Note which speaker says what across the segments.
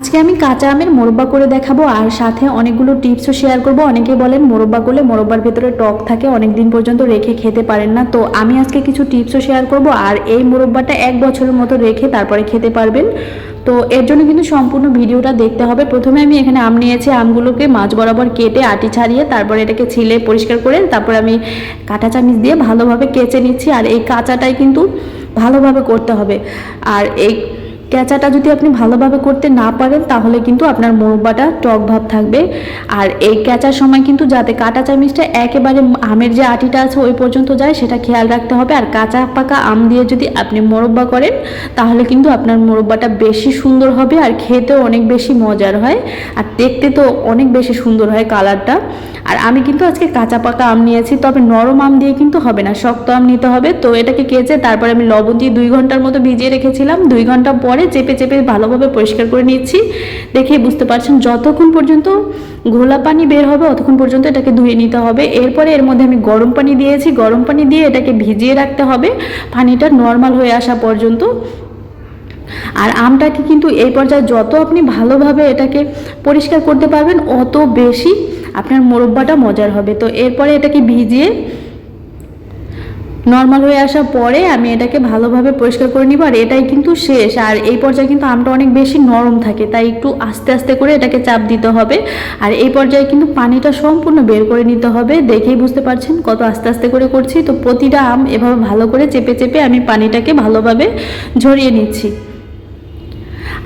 Speaker 1: আজকে আমি কাঁচা আমের মোরব্বা করে দেখাবো, আর সাথে অনেকগুলো টিপসও শেয়ার করব। অনেকে বলেন মোরব্বা করলে মোরব্বার ভেতরে টক থাকে অনেক দিন পর্যন্ত রেখে খেতে পারেন না। তো আমি আজকে কিছু টিপসও শেয়ার করব, আর এই মোরব্বাটা এক বছরের মতো রেখে তারপরে খেতে পারবেন। তো এর জন্য কিন্তু সম্পূর্ণ ভিডিওটা দেখতে হবে। প্রথমে আমি এখানে আম নিয়েছি, আমগুলোকে মাছ বরাবর কেটে আটি ছাড়িয়ে তারপরে এটাকে ছিলে পরিষ্কার করে তারপর আমি কাঁটা চামিচ দিয়ে ভালোভাবে কেচে নিচ্ছি, আর এই কাঁচাটাই কিন্তু ভালোভাবে করতে হবে। আর এই কেঁচাটা যদি আপনি ভালোভাবে করতে না পারেন, তাহলে কিন্তু আপনার মোরব্বাটা টক ভাব থাকবে। আর এই কেঁচার সময় কিন্তু যাতে কাঁটা চামিচটা একেবারে আমের যে আটিটা আছে ওই পর্যন্ত যায়, সেটা খেয়াল রাখতে হবে। আর কাঁচা পাকা আম দিয়ে যদি আপনি মোরব্বা করেন, তাহলে কিন্তু আপনার মোরব্বাটা বেশি সুন্দর হবে আর খেতেও অনেক বেশি মজার হয়। আর দেখতে তো অনেক বেশি সুন্দর হয় কালারটা। আর আমি কিন্তু আজকে কাঁচা পাকা আম নিয়েছি, তবে নরম আম দিয়ে কিন্তু হবে না, শক্ত আম নিতে হবে। তো এটাকে কেচে তারপরে আমি লবণ দিয়ে দুই ঘণ্টার মতো ভিজিয়ে রেখেছিলাম। দুই ঘণ্টা পরে চেপে চেপে ভালোভাবে পরিষ্কার করে নিচ্ছি। দেখে বুঝতে পারছেন যতক্ষণ পর্যন্ত ঘোলা পানি বের হবে অতক্ষণ পর্যন্ত এটাকে ধুয়ে নিতে হবে। এরপরে এর মধ্যে আমি গরম পানি দিয়েছি। গরম পানি দিয়ে এটাকে ভিজিয়ে রাখতে হবে। পানিটা নর্মাল হয়ে আসা পর্যন্ত। আর আমটাকে কিন্তু এই পর্যায়ে যত আপনি ভালোভাবে এটাকে পরিষ্কার করতে পারবেন, অত বেশি আপনার মোরব্বাটা মজার হবে। তো এরপরে এটাকে ভিজিয়ে নর্মাল হয়ে আসার পরে আমি এটাকে ভালোভাবে পরিষ্কার করে নিব, আর এটাই কিন্তু শেষ। আর এই পর্যায়ে কিন্তু আমটা অনেক বেশি নরম থাকে, তাই একটু আস্তে আস্তে করে এটাকে চাপ দিতে হবে। আর এই পর্যায়ে কিন্তু পানিটা সম্পূর্ণ বের করে নিতে হবে। দেখেই বুঝতে পারছেন কত আস্তে আস্তে করে করছি। তো প্রতিটা আম এভাবে ভালো করে চেপে চেপে আমি পানিটাকে ভালোভাবে ঝরিয়ে নিচ্ছি।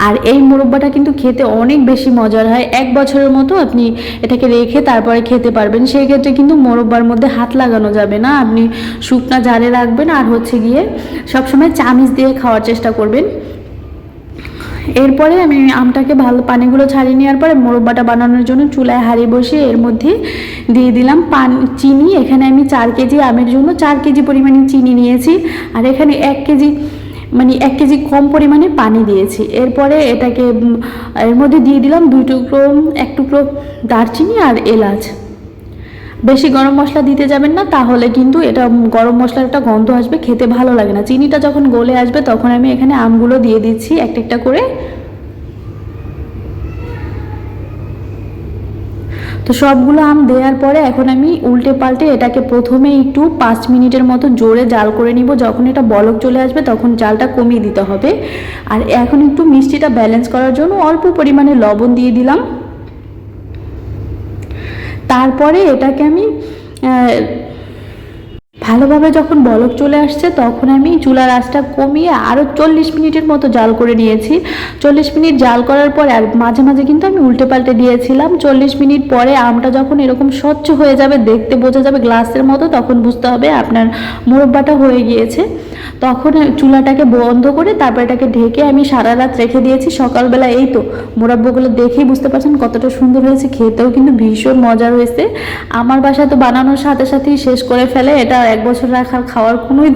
Speaker 1: আর এই মুরব্বাটা কিন্তু খেতে অনেক বেশি মজার হয়। এক বছরের মতো আপনি এটাকে রেখে তারপরে খেতে পারবেন। সেই ক্ষেত্রে কিন্তু মোরব্বার মধ্যে হাত লাগানো যাবে না। আপনি শুকনা জারে রাখবেন আর হচ্ছে গিয়ে সবসময় চামিচ দিয়ে খাওয়ার চেষ্টা করবেন। এরপরে আমি আমটাকে ভালো পানিগুলো ছাড়িয়ে নেওয়ার পরে মোরব্বাটা বানানোর জন্য চুলায় হাঁড়ি বসিয়ে এর মধ্যে দিয়ে দিলাম পান, চিনি। এখানে আমি চার কেজি আমের জন্য চার কেজি পরিমাণে চিনি নিয়েছি। আর এখানে এক কেজি মানে এক কেজি কম পরিমাণে পানি দিয়েছি। এরপরে এটাকে এর মধ্যে দিয়ে দিলাম দুই টুকরো, এক টুকরো দারচিনি আর এলাচ। বেশি গরম মশলা দিতে যাবেন না, তাহলে কিন্তু এটা গরম মশলার একটা গন্ধ আসবে, খেতে ভালো লাগে না। চিনিটা যখন গলে আসবে, তখন আমি এখানে আমগুলো দিয়ে দিচ্ছি, একটা একটা করে তো সবগুলো আম দেওয়ার পরে এখন আমি উল্টে পাল্টে এটাকে প্রথমে একটু পাঁচ মিনিটের মতো জোরে জাল করে নিব। যখন এটা বলক চলে আসবে তখন জালটা কমিয়ে দিতে হবে। আর এখন একটু মিষ্টিটা ব্যালেন্স করার জন্য অল্প পরিমাণে লবণ দিয়ে দিলাম। তারপরে এটাকে আমি ভালোভাবে যখন বলক চলে আসছে, তখন আমি চুলার আঁচটা কমিয়ে আরও চল্লিশ মিনিটের মতো জাল করে নিয়েছি। চল্লিশ মিনিট জাল করার পরে মাঝে মাঝে কিন্তু আমি উল্টে পাল্টে দিয়েছিলাম। চল্লিশ মিনিট পরে আমটা যখন এরকম স্বচ্ছ হয়ে যাবে, দেখতে বোঝা যাবে গ্লাসের মতো, তখন বুঝতে হবে আপনার মুরব্বাটা হয়ে গিয়েছে। তখন চুলাটাকে বন্ধ করে তারপর এটাকে ঢেকে আমি সারা রাত রেখে দিয়েছি। সকালবেলা এই তো, মোরাব্বগুলো দেখেই বুঝতে পারছেন কতটা সুন্দর হয়েছে, খেতেও কিন্তু ভীষণ মজা হয়েছে। আমার বাসায় তো বানানোর সাথে সাথেই শেষ করে ফেলে, এটা এক বছর রাখার খাওয়ার কোনোই